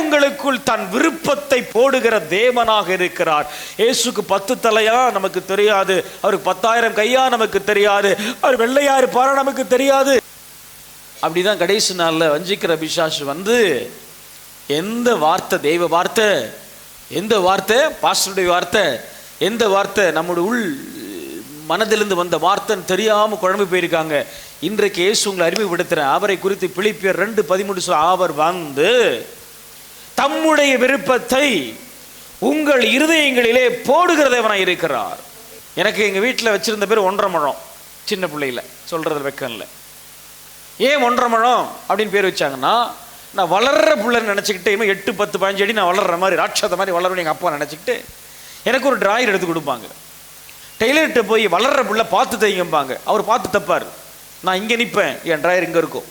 உங்களுக்குள் தன் விருப்பத்தை போடுகிற தேவனாக இருக்கிறார். இயேசுக்கு பத்து தலையா நமக்கு தெரியாது. அவருக்கு பத்தாயிரம் கையா நமக்கு தெரியாது. அவர் வெள்ளையா இருப்பாரா நமக்கு தெரியாது. அப்படிதான் கடைசி நாள்ல வஞ்சிக்கிற பிசாசு வந்து எந்த வார்த்தை தெய்வ வார்த்தை? எந்த வார்த்தை? பாஸ்டருடைய வார்த்தை? எந்த வார்த்தை? நம்முடைய உள் மனதிலிருந்து வந்த வார்த்தைன்னு தெரியாம குழம்பு போயிருக்காங்க. இன்றைக்கு இயேசு உங்களை அறிமுகப்படுத்துறேன். அவரை குறித்து பிழிப்பியர் ரெண்டு பதிமூணு சொல் அவர் வந்து தம்முடைய விருப்பத்தை உங்கள் இருதயங்களிலே போடுகிறதவனாக இருக்கிறார். எனக்கு எங்கள் வீட்டில் வச்சிருந்த பேர் ஒன்றரை முழம் சின்ன பிள்ளையில் சொல்கிறது வெக்கம் இல்லை ஏன் ஒன்றரை முழம் அப்படின்னு பேர் வச்சாங்கன்னா நான் வளர்ற பிள்ளைன்னு நினச்சிக்கிட்டு எட்டு பத்து பதினஞ்சு அடி நான் வளர்ற மாதிரி ராட்சத மாதிரி வளரணும் எங்கள் அப்பா நினச்சிக்கிட்டு எனக்கு ஒரு டிராயர் எடுத்து கொடுப்பாங்க. டெய்லர்கிட்ட போய் வளர்ற பிள்ளை பார்த்து தைங்கம்பாங்க அவர் பார்த்து தப்பார். நான் இங்கே நிற்பேன் என் டிராயர் இங்கே இருக்கும்.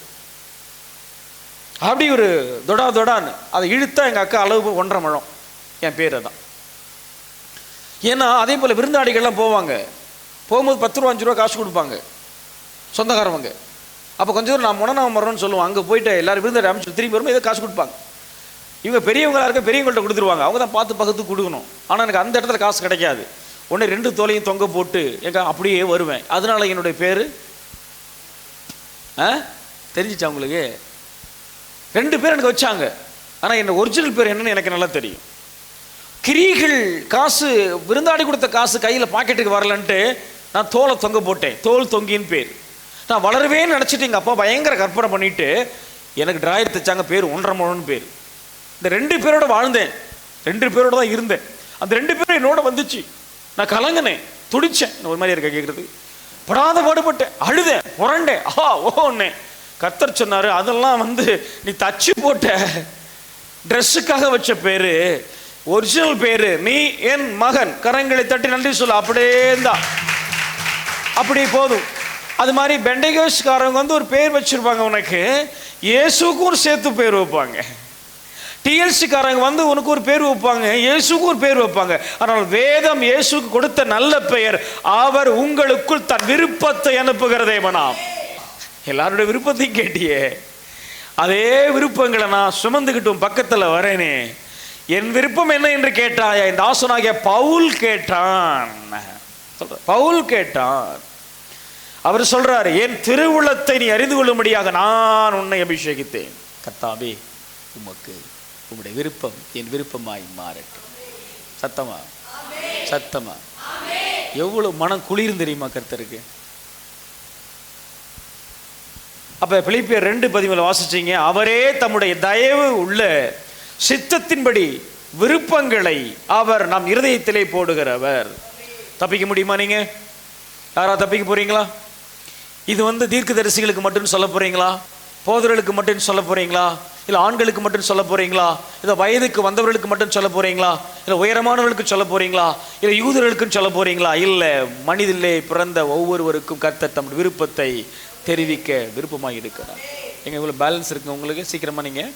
அப்படி ஒரு தொடா தொடான்னு. அதை இழுத்தா எங்கள் அக்கா அளவு ஒன்றரை மழம். என் பேர் அதான். ஏன்னா அதே போல் விருந்தாடிகள்லாம் போவாங்க. போகும்போது பத்து ரூபா அஞ்சு ரூபா காசு கொடுப்பாங்க. சொந்தக்காரவங்க. அப்போ கொஞ்சம் தூரம் நான் முனநாம மரம்னு சொல்லுவோம். அங்கே போயிட்டு எல்லாரும் விருந்தாடி அமைச்சு திரும்பி வரும்போது ஏதோ காசு கொடுப்பாங்க. இவங்க பெரியவங்களாக இருக்க பெரியவங்கள்ட்ட கொடுத்துருவாங்க. அவங்க தான் பார்த்து பக்கத்து கொடுக்கணும். ஆனால் எனக்கு அந்த இடத்துல காசு கிடைக்காது. உடனே ரெண்டு தோலையும் தொங்க போட்டு எங்க அப்படியே வருவேன். அதனால என்னுடைய பேர் ஆ? தெரிஞ்சிச்சா உங்களுக்கு? ரெண்டு பேர் எனக்கு வச்சாங்க. ஆனால் என்ன ஒரிஜினல் பேர் என்னன்னு எனக்கு நல்லா தெரியும். கிரிகள் காசு விருந்தாடி கொடுத்த காசு கையில் பாக்கெட்டுக்கு வரலன்ட்டு நான் தோலை தொங்க போட்டேன். தோல் தொங்கின்னு பேர். நான் வளருவேன்னு நினச்சிட்டு எங்கள் அப்பா பயங்கர கற்பனை பண்ணிட்டு எனக்கு டிராயர் தைச்சாங்க பேர் ஒன்றரை முழம்னு பேர். இந்த ரெண்டு பேரோட வாழ்ந்தேன். ரெண்டு பேரோட தான் இருந்தேன். அந்த ரெண்டு பேரும் என்னோட வந்துச்சு. நான் கலங்கினேன் துடிச்சேன். ஒரு மாதிரி இருக்க கேட்குறது படாத பாடுபட்டேன் அழுதேன் புரண்டேன் ஆஹா ஓன்னே கத்தர் சொன்னார் அதெல்லாம் வந்து நீ தச்சு போட்ட ட்ரெஸ்ஸுக்காக வச்ச பேர் ஒரிஜினல் பேர் நீ என் மகன். கரங்களை தட்டி நன்றி சொல்ல அப்படியே தான் அப்படி போதும். அது மாதிரி பெண்டைகோஸ்காரவங்க வந்து ஒரு பேர் வச்சுருப்பாங்க உனக்கு இயேசுக்கும் ஒரு சேர்த்து பேர் வைப்பாங்க. டிஎல்சிக்காரங்க வந்து உனக்கு ஒரு பேர் வைப்பாங்க இயேசுக்கு ஒரு பேர் வைப்பாங்க. ஆனால் வேதம் இயேசுக்கு கொடுத்த நல்ல பெயர் அவர் உங்களுக்குள் தன் விருப்பத்தை அனுப்புகிறதே தேவனாம் எல்லாரோட விருப்பத்தையும் கேட்டியே. அதே விருப்பங்களை நான் சுமந்துக்கிட்டும் பக்கத்தில் வரேனே. என் விருப்பம் என்ன என்று கேட்டாயா? இந்த ஆசனாகிய பவுல் கேட்டான். பவுல் கேட்டான். அவர் சொல்றாரு என் திருவுளத்தை நீ அறிந்து கொள்ளும்படியாக நான் உன்னை அபிஷேகித்தேன். கத்தாவே உமக்கு உம்முடைய விருப்பம் என் விருப்பமாய் மாறட்டும். சத்தமா? சத்தமா? எவ்வளவு மனம் குளிர்ந்து தெரியுமா கர்த்தருக்கு? அப்போ பிலிப்பியர் ரெண்டு பதிவுகளை வாசிச்சிங்க அவரே தம்முடைய தயவு உள்ள சித்தத்தின்படி விருப்பங்களை அவர் நம் இருதயத்திலே போடுகிறவர். தப்பிக்க முடியுமா நீங்க? யாரா தப்பிக்க போறீங்களா? இது வந்து தீர்க்க தரிசிகளுக்கு மட்டும் சொல்ல போறீங்களா? போதர்களுக்கு மட்டும் சொல்ல போறீங்களா? இல்ல ஆண்களுக்கு மட்டும் சொல்ல போறீங்களா? இல்ல வயதுக்கு வந்தவர்களுக்கு மட்டும் சொல்ல போறீங்களா? இல்ல உயரமானவர்களுக்கு சொல்ல போறீங்களா? இல்ல யூதர்களுக்கும் சொல்ல போறீங்களா? இல்ல மனிதிலே பிறந்த ஒவ்வொருவருக்கும் கர்த்தர் தம் விருப்பத்தை தெரிவிக்க விருப்பமாக இருக்கிறார். எங்கள் இவ்வளோ பேலன்ஸ் இருக்குது உங்களுக்கு? சீக்கிரமாக நீங்கள்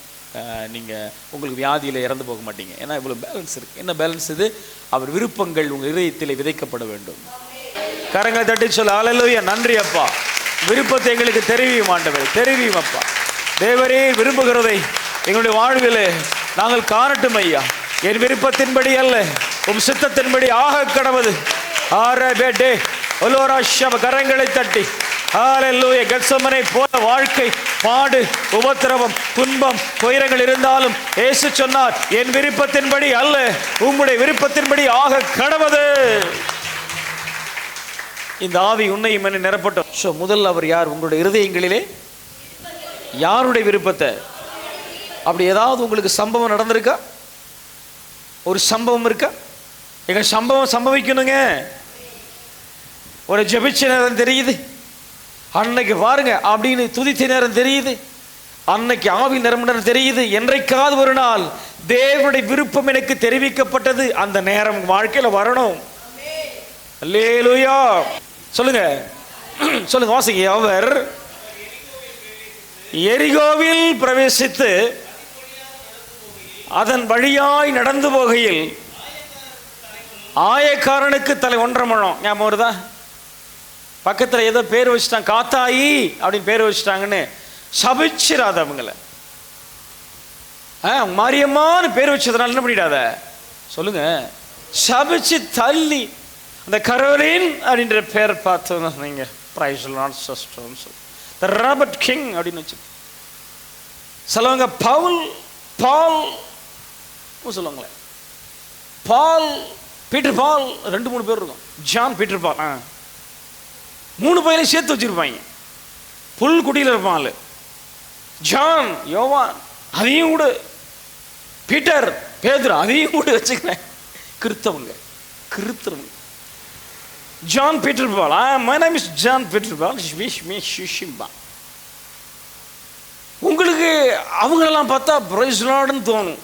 நீங்கள் உங்களுக்கு வியாதியில் இறந்து போக மாட்டீங்க. ஏன்னா இவ்வளோ பேலன்ஸ் இருக்குது என்ன பேலன்ஸ் இது? அவர் விருப்பங்கள் உங்கள் இதயத்தில் விதைக்கப்பட வேண்டும். கரங்களை தட்டி சொல்ல அலலுயா நன்றி அப்பா. விருப்பத்தை எங்களுக்கு தெரிவியும் ஆண்டவர் தெரிவியும் அப்பா. தேவரே விரும்புகிறதை எங்களுடைய வாழ்வில் நாங்கள் காணட்டும் ஐயா. என் விருப்பத்தின்படி அல்ல உம் சித்தத்தின்படி ஆக கடவுது. ஆர பேட்டே. ஒலோரா கரங்களை தட்டி. ஹalleluya. கெத்சமனை போல வாழ்க்கை பாடு உபத்திரவம் துன்பம் துயரங்கள் இருந்தாலும் இயேசு சொன்னார் என் விருப்பத்தின்படி அல்ல உம்முடைய விருப்பத்தின்படி ஆக கடவது. இந்த ஆவி உன்னையும் என்ன நிரப்பட்டும். ஸோ முதல்ல அவர் யார்? உங்களுடைய இருதயங்களிலே? யாருடைய விருப்பத்தை? அப்படி ஏதாவது உங்களுக்கு சம்பவம் நடந்திருக்கா? ஒரு சம்பவம் இருக்கா? எங்கள் சம்பவம் சம்பவிக்கணுங்க. ஒரு ஜெபிச்ச நேரம் தெரியுது. அன்னைக்கு பாருங்க அப்படின்னு துதிச்ச நேரம் தெரியுது. அன்னைக்கு ஆவி நிரம்பினர் தெரியுது. என்றைக்காவது ஒரு நாள் தேவனுடைய விருப்பம் எனக்கு தெரிவிக்கப்பட்டது. அந்த நேரம் வாழ்க்கையில் வாழ்க்கையில வரணும். அல்லேலூயா. சொல்லுங்க. சொல்லுங்க வாசிங்க. அவர் எரிகோவில் பிரவேசித்து அதன் வழியாய் நடந்து போகையில் ஆயக்காரனுக்கு தலை ஒன்றரை மணம். ஞாபகம் வருதா? பக்கத்தில் ஏதோ பேர் வச்சுட்டாங்க காத்தாயி அப்படின்னு பேர் வச்சுட்டாங்கன்னு சபிச்சிடாத அவங்கள. ஆ மாரியம்மான்னு பேர் வச்சதுனால என்ன பண்ணிடாத? சொல்லுங்க. சபிச்சு தள்ளி அந்த கரோலின் அப்படின்ற பேர் பார்த்து நீங்க பிரைஸ் நாட் சிஸ்டர்னு சொல்லி த ராபர்ட் கிங் அப்படின்னு வச்சு சொல்லுவாங்க பவுல் பால் சொல்லுவாங்களே. பால் பீட்டர் பால் ரெண்டு மூணு பேர் இருக்கும். ஜான் பீட்டர் பால் ஆ. மூணு பையனையும் சேர்த்து வச்சிருப்பாங்க. புல் குடியில் இருப்பான் ஆளு. ஜான் யோவான் அதையும் கூட. பீட்டர் பேதர் அதையும் கூட வச்சுக்கிறேன். கிறித்தவங்க கிறித்தவங்க. John Peter Paul my name is John Peter Paul wish me ஷிஷிம்பா உங்களுக்கு அவங்களெல்லாம் பார்த்தா பிரைஸ்லாடுன்னு தோணும்.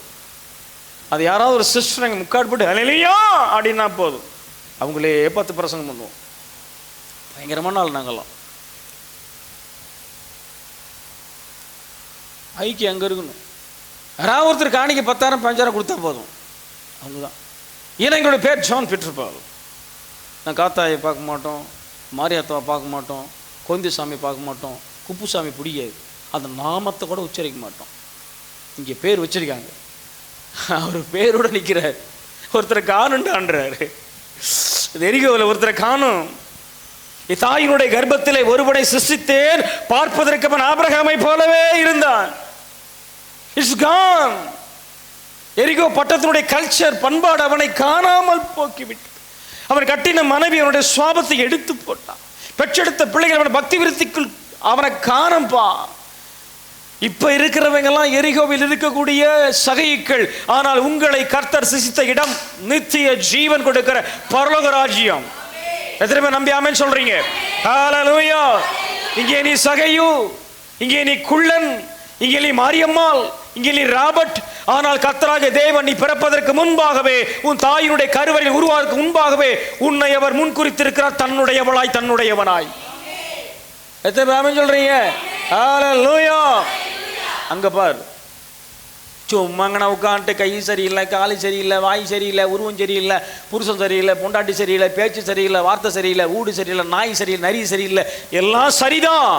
அது யாராவது ஒரு சிஸ்டர் எங்கள் முக்காடு போட்டு அலையிலையோ அப்படின்னா போதும். அவங்களே பத்து பிரசங்கம் பண்ணுவோம். பயங்கரமான ஆள் நாங்கள்லாம் ஐக்கியம் அங்கே இருக்கணும். யாராவது ஒருத்தர் காணிக்க பத்தாயிரம் பஞ்சாயிரம் கொடுத்தா போதும். அவங்கதான் ஏன்னா எங்களுடைய பேர் ஜான் பெற்றிருப்பாள் நான் காத்தாயை பார்க்க மாட்டோம் மாரியாத்தாவை பார்க்க மாட்டோம் கொந்தி சாமி பார்க்க மாட்டோம் குப்புசாமி பிடிக்காது. அந்த நாமத்தை கூட உச்சரிக்க மாட்டோம். இங்கே பேர் வச்சிருக்காங்க. அவர் பேரோட நிற்கிறார் ஒருத்தரை காணுண்டான்றாரு தெரியும் ஒருத்தரை காணும். தாயினுடைய கர்ப்பத்திலே ஒருவனை சிருஷ்டித்தேன். பார்ப்பதற்கு அவன் ஆபிரகாமை போலவே இருந்தான். இட்ஸ் கான் எரிகோ பட்டத்தினுடைய கல்ச்சர் பண்பாடு அவனை காணாமல் போக்கிவிட்டு அவன் கட்டின மனைவி அவனுடைய சுவாபத்தை எடுத்து போட்டான். பெற்றெடுத்த பிள்ளைகள் அவன் பக்தி விருத்திக்குள் அவனை காணம்பா. இப்ப இருக்கிறவங்க எல்லாம் எரிகோவில் இருக்கக்கூடிய சகையுக்கள். ஆனால் உங்களை கர்த்தர் சிசித்த இடம் நித்திய ஜீவன் கொடுக்கிற பரலோக ராஜ்யம். எத்தனை பேர் நம்பி ஆமென் சொல்றீங்க? ஹalleluya. இங்கே நீ சகையு இங்கே நீ குள்ளன் இங்கே நீ மாரியம்மாள் இங்கே நீ ராபர்ட். ஆனால் கத்தராக தேவன் நீ பிறப்பதற்கு முன்பாகவே உன் தாயினுடைய கருவறையில் உருவாக்கு முன்பாகவே உன்னை அவர் முன்குறித்திருக்கிறார் தன்னுடையவளாய் தன்னுடையவனாய். எத்தனை பேர் ஆமென் சொல்றீங்க? ஹalleluya. அங்க பார். சும்மா அங்கே உட்காந்துட்டு கை சரியில்லை காலு சரியில்லை வாய் சரியில்லை உருவம் சரியில்லை புருஷன் சரியில்லை பொண்டாட்டி சரியில்லை பேச்சு சரியில்லை வார்த்தை சரியில்லை ஊடு சரியில்லை நாய் சரியில்லை நரி சரியில்லை எல்லாம் சரிதான்.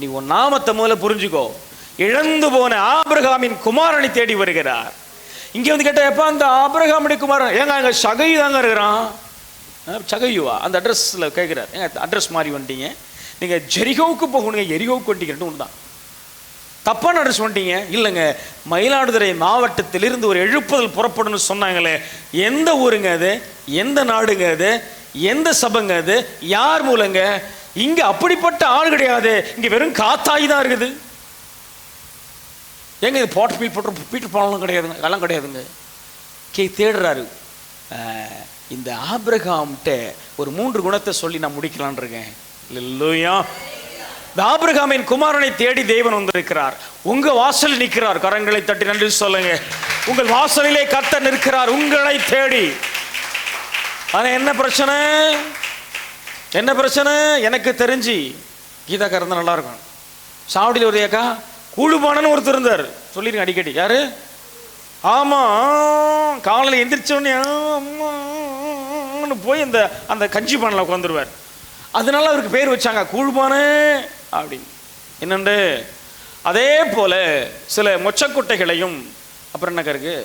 நீ உன் நாமத்தை முதல்ல புரிஞ்சுக்கோ. இழந்து போன ஆபிரகாமின் குமாரனை தேடி வருகிறார். இங்க வந்து கேட்டால் எப்ப அந்த ஆபிரகாமுடைய குமாரன்? ஏங்க அங்க சகை தாங்க இருக்கிறான். சகையுவா? அந்த அட்ரஸ்ல கேட்கிறார் ஏங்க அட்ரஸ் மாறி வந்துட்டீங்க நீங்க ஜெரிகோவுக்கு போகணுங்க எரிகோவுக்கு வந்துட்டீங்க ரெண்டும் ஒன்று தான் தப்பாக அட்ரஸ் சொல்லிட்டீங்க. இல்லைங்க. மயிலாடுதுறை மாவட்டத்திலிருந்து ஒரு எழுப்புதல் புறப்படும்னு சொன்னாங்களே. எந்த ஊருங்க அது? எந்த நாடுங்க அது? எந்த சபைங்க அது? யார் மூலங்க? இங்க அப்படிப்பட்ட ஆள் கிடையாது. இங்க வெறும் காத்தாய் தான் இருக்குது. ஏங்க இது போட்டு பீட் போட்டு பீட்டு போனாலும் கிடையாதுங்க. அதெல்லாம் கிடையாதுங்க. கே தேடுறாரு. இந்த ஆபிரகாம்கிட்ட ஒரு மூன்று குணத்தை சொல்லி நான் முடிக்கலான் இருக்கேன். இல்லையா? ஆபிரகாமின் குமாரனை தேடி தேவன் வந்திருக்கிறார். உங்க வாசல் நிற்கிறார். கரங்களை தட்டி நன்றி சொல்லுங்க. உங்கள் வாசலிலே கத்த நிற்கிறார். உங்களை தேடி. ஆனா என்ன பிரச்சனை? என்ன பிரச்சனை? எனக்கு தெரிஞ்சு கீதா இருந்தா நல்லா இருக்கும். சாவடியில் ஒரு ஏக்கா கூழுபானன்னு ஒருத்தர் இருந்தார். சொல்லிருங்க அடிக்கடி. யாரு? ஆமா காலையில் எந்திரிச்ச உடனே போய் அந்த அந்த கஞ்சி பானில் உட்காந்துருவார் அதனால அவருக்கு பேர் வச்சாங்க. கூழ்பானு. அப்படின்னு. என்னண்டு? அதே போல சில மொச்சக்குட்டைகளையும் அப்புறம் என்ன கருக்கு?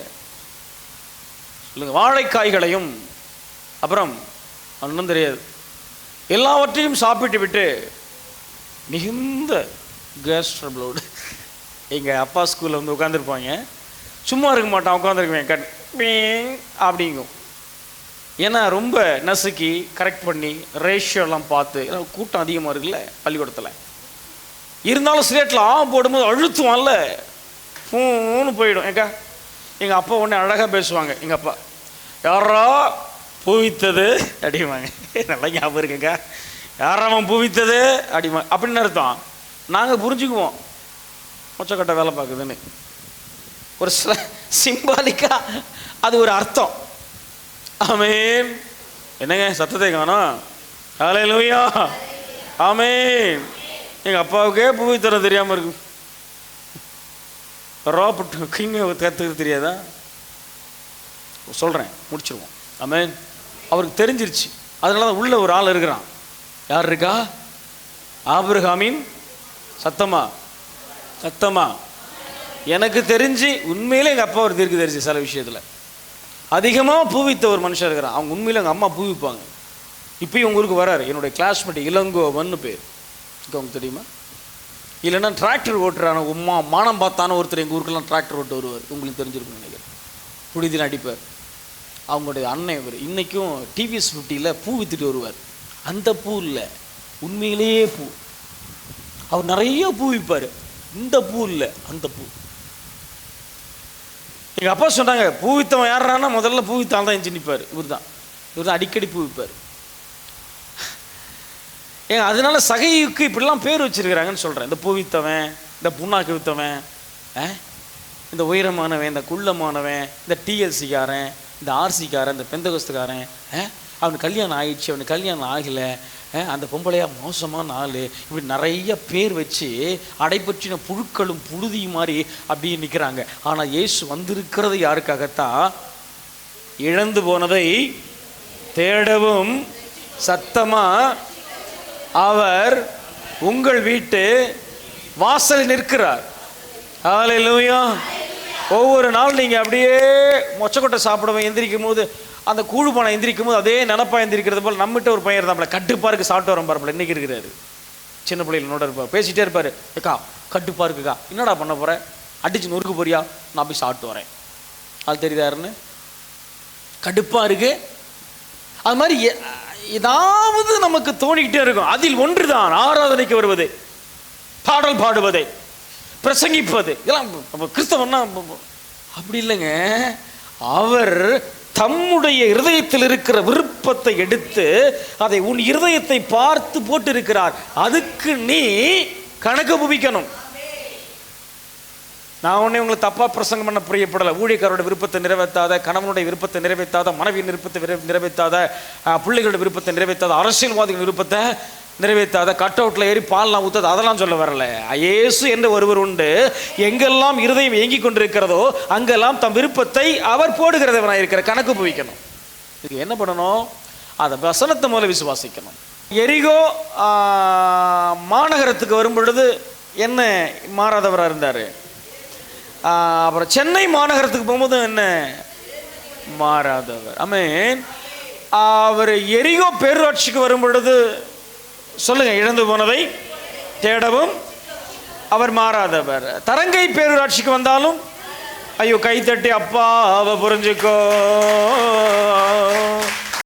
சொல்லுங்க வாழைக்காய்களையும் அப்புறம் ஒன்றும் தெரியாது. எல்லாவற்றையும் சாப்பிட்டு விட்டு மிகுந்த கேஸ் ட்ரபிளோடு எங்கள் அப்பா ஸ்கூலில் வந்து உட்காந்துருப்பாங்க சும்மா இருக்க மாட்டான் உட்காந்துருக்குவேன் கட் அப்படிங்கும். ஏன்னா ரொம்ப நசுக்கி கரெக்ட் பண்ணி ரேஷியோலாம் பார்த்து ஏன்னா கூட்டம் அதிகமாக இருக்குல்ல பள்ளிக்கூடத்தில். இருந்தாலும் ஸ்லேட்டில் ஆ போடும்போது அழுத்துவான்ல பூன்னு போயிடும். ஏக்கா எங்கள் அப்பா உடனே அழகாக பேசுவாங்க எங்கள் அப்பா. யாரா பூவித்தது? அப்படிம்பாங்க நல்லா ஞாபகம் இருக்குக்கா யாராமன் பூவித்தது? அப்படிமா அப்படின்னு அர்த்தம். நாங்கள் புரிஞ்சுக்குவோம். மொச்சக்கட்டை வேலை பார்க்குதுன்னு. ஒரு சில சிம்பாலிக்கா அது ஒரு அர்த்தம். ஆமேன். என்னங்க? சத்தத்தை காணோம். ஹalleluya. ஆமேன். எங்கள் அப்பாவுக்கே பூவி தர தெரியாமல் இருக்கு. ராபர்ட் கிங்க கற்றுக்க தெரியாதா? சொல்கிறேன் முடிச்சிருவோம். ஆமேன். அவருக்கு தெரிஞ்சிருச்சு. அதனால தான் உள்ள ஒரு ஆள் இருக்கிறான். யார் இருக்கா? ஆபிரகாமின் சத்தமா? சத்தமா? எனக்கு தெரிஞ்சு உண்மையிலே எங்கள் அப்பா ஒரு தீர்க்கு தெரிஞ்சு சில விஷயத்தில். அதிகமாக பூவித்த ஒரு மனுஷன் இருக்கிறான். அவங்க உண்மையில் எங்கள் அம்மா பூவிப்பாங்க. இப்பயும் உங்களுக்கு வராரு. என்னுடைய கிளாஸ்மேட் இளங்கோவன்னு பேர். உங்களுக்கு தெரியுமா? இல்லைன்னா டிராக்டர் ஓட்டுறான உம்மா மானம் பார்த்தான ஒருத்தர் எங்கள் ஊருக்கெல்லாம் டிராக்டர் ஓட்டு வருவார். உங்களுக்கு தெரிஞ்சிருக்கும்னு நினைக்கிறேன். புனிதி நடிப்பார். அவங்களுடைய அண்ணன் இவர். இன்றைக்கும் டிவிஎஸ் ஃபிஃப்டியில் பூ வித்துட்டு வருவார். அந்த பூ இல்லை. உண்மையிலேயே பூ. அவர் நிறைய பூ விற்பார் இந்த பூ இல்லை அந்த பூ. எங்கள் அப்பா சொன்னாங்க பூ வித்தவன் யாருன்னா முதல்ல பூ வித்தான் தான் எஞ்சி நிற்பார் இவர் தான் இவர் தான் அடிக்கடி பூ விற்பார் ஏங்க அதனால சகைக்கு இப்படிலாம் பேர் வச்சிருக்கிறாங்கன்னு சொல்கிறேன் இந்த பூ வித்தவன் இந்த புண்ணாக்கு வித்தவன் ஆ? இந்த உயரமானவன் இந்த குள்ளமானவன் இந்த டிஎல்சிக்காரன் இந்த ஆர்சிக்காரன் இந்த பெந்தகஸ்துக்காரன் ஆ? அவனுக்கு கல்யாணம் ஆயிடுச்சு அவனுக்கு கல்யாணம் ஆகலை ஆ? அந்த பொம்பளையா மோசமான ஆள் இப்படி நிறைய பேர் வச்சு அடைப்பற்றின புழுக்களும் புழுதியும் மாதிரி அப்படியே நிற்கிறாங்க ஆனால் இயேசு வந்திருக்கிறது யாருக்காகத்தான் இழந்து போனதை தேடவும் சத்தமாக அவர் உங்கள் வீட்டு வாசலில் நிற்கிறார். ஹalleluya. ஒவ்வொரு நாள் நீங்கள் அப்படியே மொச்சக்கொட்டை சாப்பிடுவோம் எந்திரிக்கும் போது அந்த கூழு பணம் எந்திரிக்கும் போது அதே நினப்பாக எந்திரிக்கிறது போல் நம்மகிட்ட ஒரு பையன் இருந்தாப்புல கட்டுப்பாருக்கு சாப்பிட்டு வரோம் பாருப்பல இன்னைக்கு இருக்கிறாரு. சின்ன பிள்ளைகளோட இருப்பார் பேசிட்டே இருப்பார். ஏக்கா கட்டுப்பா இருக்குக்கா என்னடா பண்ண போகிறேன் அடிச்சு நொறுக்கு போறியா? நான் போய் சாப்பிட்டு வரேன். அது தெரியுதாருன்னு கடுப்பாக இருக்கு. அது மாதிரி எ- ஏதாவது நமக்கு தோணிக்கிட்டே இருக்கும். அதில் ஒன்றுதான் ஆராதனைக்கு வருவது பாடல் பாடுவது பிரசங்கிப்பது. இதெல்லாம் நம்ம கிறிஸ்தவன்னா அப்படி இல்லைங்க. அவர் தம்முடைய இருதயத்தில் இருக்கிற விருப்பத்தை எடுத்து அதை உன் இருதயத்தை பார்த்து போட்டு இருக்கிறார் அதுக்கு நீ கணக்கு புவிக்கணும் நான் ஒன்றே உங்களுக்கு தப்பாக பிரசங்கம் பண்ண புரியப்படலை. ஊழியக்காரோட விருப்பத்தை நிறைவேற்றாத கணவனுடைய விருப்பத்தை நிறைவேற்றாத மனைவியின் விருப்பத்தை நிறைவேற்றாத பிள்ளைகளோட விருப்பத்தை நிறைவேற்றாத அரசியல்வாதிகள் விருப்பத்தை நிறைவேற்றாத கட் அவுட்டில் ஏறி பால்லாம் ஊத்தாது அதெல்லாம் சொல்ல வரல. இயேசு என்ற ஒருவர் உண்டு. எங்கெல்லாம் இருதயம் ஏங்கிக் கொண்டிருக்கிறதோ அங்கெல்லாம் தம் விருப்பத்தை அவர் போடுகிறதவனாக இருக்கிற கணக்கு புவிக்கணும் இதுக்கு என்ன பண்ணணும்? அதை வசனத்தை முதல்ல விசுவாசிக்கணும். எரிகோ மாநகரத்துக்கு வரும் பொழுது என்ன மாறாதவராக இருந்தார்? அப்புறம் சென்னை மாநகரத்துக்கு போகும்போது என்ன? மாறாதவர். அமேன் அவர் எரியோ பேரூராட்சிக்கு வரும் பொழுது சொல்லுங்க இழந்து போனதை தேடவும் அவர் மாறாதவர். தரங்கை பேரூராட்சிக்கு வந்தாலும் ஐயோ கைத்தட்டி அப்பா அவ புரிஞ்சுக்கோ.